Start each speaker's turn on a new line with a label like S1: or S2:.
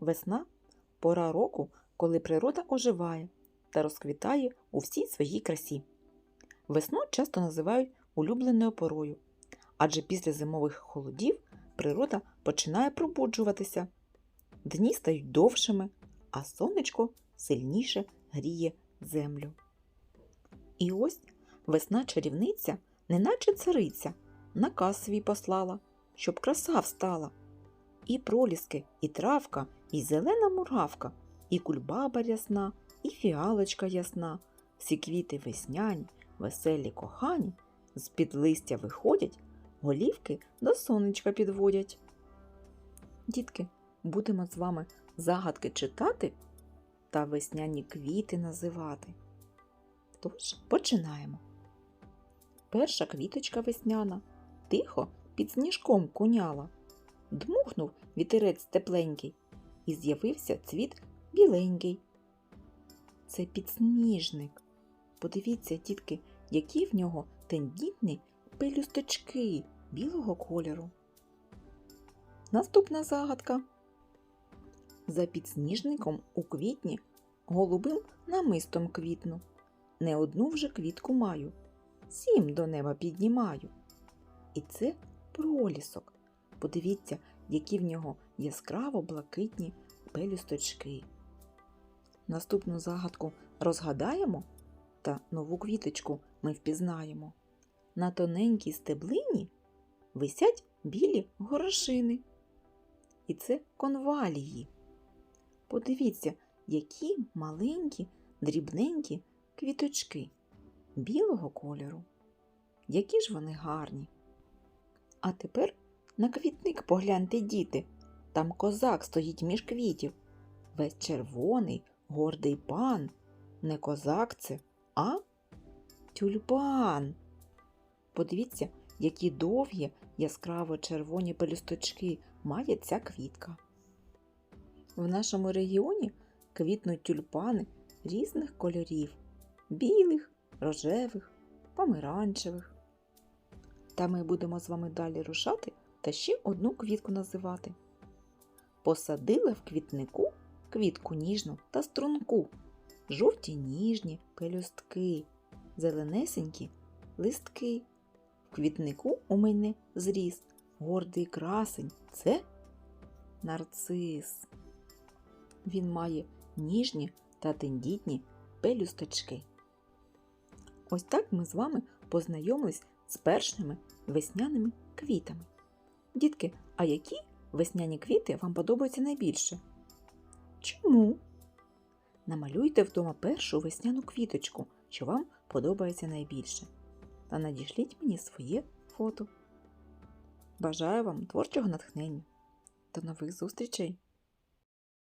S1: Весна пора року, коли природа оживає та розквітає у всій своїй красі. Весну часто називають улюбленою порою, адже після зимових холодів природа починає пробуджуватися. Дні стають довшими, а сонечко сильніше гріє землю. І ось весна чарівниця, неначе цариця, наказ свій послала, щоб краса встала. І проліски, і травка, і зелена муравка, і кульбаба рясна, і фіалочка ясна, всі квіти весняні, веселі кохані, з-під листя виходять, голівки до сонечка підводять. Дітки, будемо з вами загадки читати та весняні квіти називати. Тож починаємо. Перша квіточка весняна тихо під сніжком куняла. Дмухнув вітерець тепленький, і з'явився цвіт біленький. Це підсніжник. Подивіться, тітки, які в нього тендітні пелюсточки білого кольору. Наступна загадка. За підсніжником у квітні голубим намистом квітну. Не одну вже квітку маю, сім до неба піднімаю. І це пролісок. Подивіться, які в нього яскраво блакитні пелюсточки. Наступну загадку розгадаємо та нову квіточку ми впізнаємо. На тоненькій стеблині висять білі горошини. І це конвалії. Подивіться, які маленькі, дрібненькі квіточки білого кольору. Які ж вони гарні. А тепер на квітник погляньте, діти. Там козак стоїть між квітів. Весь червоний, гордий пан. Не козак це, а тюльпан. Подивіться, які довгі яскраво червоні пелюсточки має ця квітка. В нашому регіоні квітнуть тюльпани різних кольорів білих, рожевих, помаранчевих. Та ми будемо з вами далі рушати та ще одну квітку називати. Посадила в квітнику квітку ніжну та струнку, жовті ніжні пелюстки, зеленесенькі листки. В квітнику у мене зріс гордий красень це нарцис. Він має ніжні та тендітні пелюсточки. Ось так ми з вами познайомились з першими весняними квітами. Дітки, а які весняні квіти вам подобаються найбільше? Чому? Намалюйте вдома першу весняну квіточку, що вам подобається найбільше. Та надішліть мені своє фото. Бажаю вам творчого натхнення. До нових зустрічей!